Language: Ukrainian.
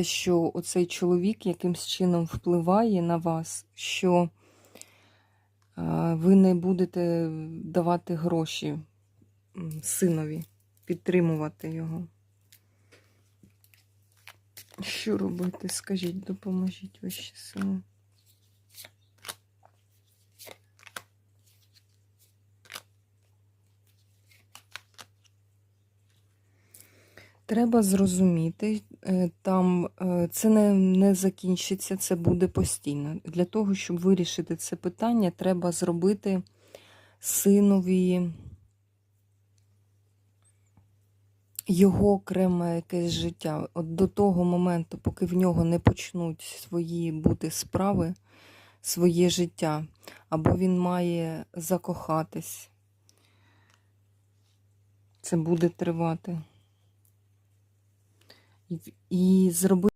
що оцей чоловік якимсь чином впливає на вас, що е, ви не будете давати гроші синові, підтримувати його. Що робити? Скажіть, допоможіть ваші сили. Треба зрозуміти, е, там е, це не, не закінчиться, це буде постійно. Для того, щоб вирішити це питання, треба зробити синові його окреме якесь життя. От до того моменту, поки в нього не почнуть свої бути справи, своє життя, або він має закохатись, це буде тривати. І, зробити.